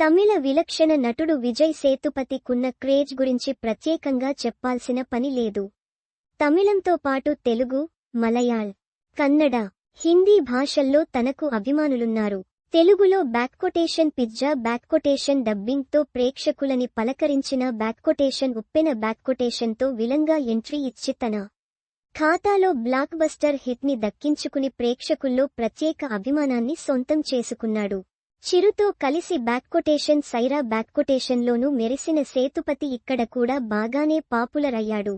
తమిళ విలక్షణ నటుడు విజయ్ సేతుపతికున్న క్రేజ్ గురించి ప్రత్యేకంగా చెప్పాల్సిన పని లేదు. తమిళంతో పాటు తెలుగు మలయాళ్ కన్నడ హిందీ భాషల్లో తనకు అభిమానులున్నారు. తెలుగులో బ్యాక్కొటేషన్ పిజ్జా బ్యాక్కొటేషన్ డబ్బింగ్తో ప్రేక్షకులని పలకరించిన బ్యాక్కొటేషన్ ఉప్పెన బ్యాక్కొటేషన్తో విలంగా ఎంట్రీ ఇచ్చి తన ఖాతాలో బ్లాక్ బస్టర్ హిట్ని దక్కించుకుని ప్రేక్షకుల్లో ప్రత్యేక అభిమానాన్ని సొంతం చేసుకున్నాడు. చిరుతో కలిసి బ్యాక్కొటేషన్ సైరా బ్యాక్కొటేషన్లోనూ మెరిసిన సేతుపతి ఇక్కడ కూడా బాగానే పాపులర్ అయ్యాడు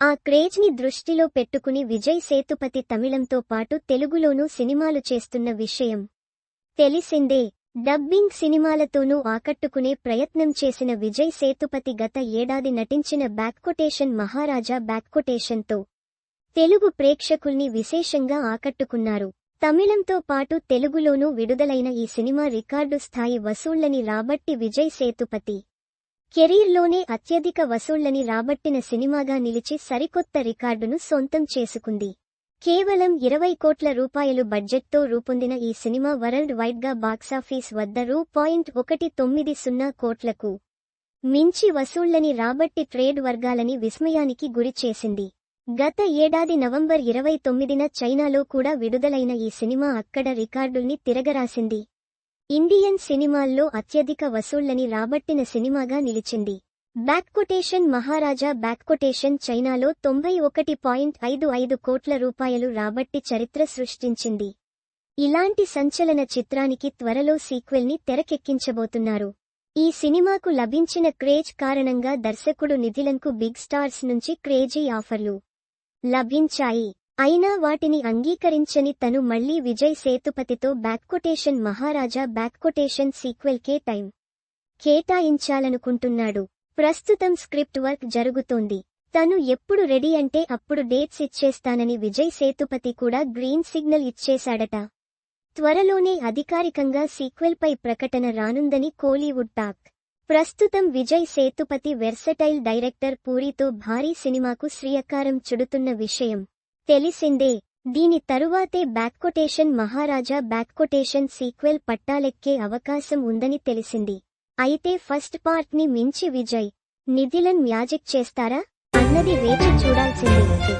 ఆ క్రేజ్ని దృష్టిలో పెట్టుకుని విజయ్ సేతుపతి తమిళంతో పాటు తెలుగులోనూ సినిమాలు చేస్తున్న విషయం. తెలిసిందే డబ్బింగ్ సినిమాలతోనూ ఆకట్టుకునే ప్రయత్నం చేసిన విజయ్ సేతుపతి గత ఏడాది నటించిన బ్యాక్కొటేషన్ మహారాజా బ్యాక్కొటేషన్తో తెలుగు ప్రేక్షకుల్ని విశేషంగా ఆకట్టుకున్నారు. తమిళంతో పాటు తెలుగులోనూ విడుదలైన ఈ సినిమా రికార్డు స్థాయి వసూళ్ళని రాబట్టి విజయ్ సేతుపతి. కెరీర్లోనే అత్యధిక వసూళ్ళని రాబట్టిన సినిమాగా నిలిచి సరికొత్త రికార్డును సొంతం చేసుకుంది. కేవలం ఇరవై కోట్ల రూపాయలు బడ్జెట్తో రూపొందిన ఈ సినిమా వరల్డ్ వైడ్గా బాక్సాఫీస్ వద్ద రూ. పాయింట్ ఒకటి తొమ్మిది సున్నా కోట్లకు మించి వసూళ్ళని రాబట్టి ట్రేడ్ వర్గాలని విస్మయానికి గురి చేసింది గత ఏడాది నవంబర్ ఇరవై తొమ్మిదిన చైనాలో కూడా విడుదలైన ఈ సినిమా అక్కడ రికార్డుల్ని తిరగరాసింది. ఇండియన్ సినిమాల్లో అత్యధిక వసూళ్ళని రాబట్టిన సినిమాగా నిలిచింది. బ్యాక్కొటేషన్ మహారాజా బ్యాక్కొటేషన్ చైనాలో తొంభై ఒకటి పాయింట్ ఐదు ఐదు కోట్ల రూపాయలు రాబట్టి చరిత్ర సృష్టించింది. ఇలాంటి సంచలన చిత్రానికి త్వరలో సీక్వెల్ని తెరకెక్కించబోతున్నారు. ఈ సినిమాకు లభించిన క్రేజ్ కారణంగా దర్శకుడు నిధిలన్కు బిగ్ స్టార్స్ నుంచి క్రేజీ ఆఫర్లు. లభించాయి. అయినా వాటిని అంగీకరించని తను మళ్ళీ విజయ్ సేతుపతితో బ్యాక్కొటేషన్ మహారాజా బ్యాక్కొటేషన్ సీక్వెల్కే టైం కేటాయించాలనుకుంటున్నాడు. ప్రస్తుతం స్క్రిప్ట్ వర్క్ జరుగుతోంది. తను ఎప్పుడు రెడీ అంటే అప్పుడు డేట్స్ ఇచ్చేస్తానని విజయ్ సేతుపతి కూడా గ్రీన్ సిగ్నల్ ఇచ్చేశాడట. త్వరలోనే అధికారికంగా సీక్వెల్పై ప్రకటన రానుందని కోలీవుడ్ టాక్ ప్రస్తుతం విజయ్ సేతుపతి వెర్సటైల్ డైరెక్టర్ పూరితో భారీ సినిమాకు శ్రీయకారం చుడుతున్న విషయం తెలిసిందే. దీని తరువాతే బ్యాక్కొటేషన్ మహారాజా బ్యాక్కొటేషన్ సీక్వెల్ పట్టాలెక్కే అవకాశం ఉందని తెలిసింది. అయితే ఫస్ట్ పార్ట్ని మించి విజయ్ నిధిలన్ మ్యాజిక్ చేస్తారా? అన్నది వేచి చూడాల్సిందే.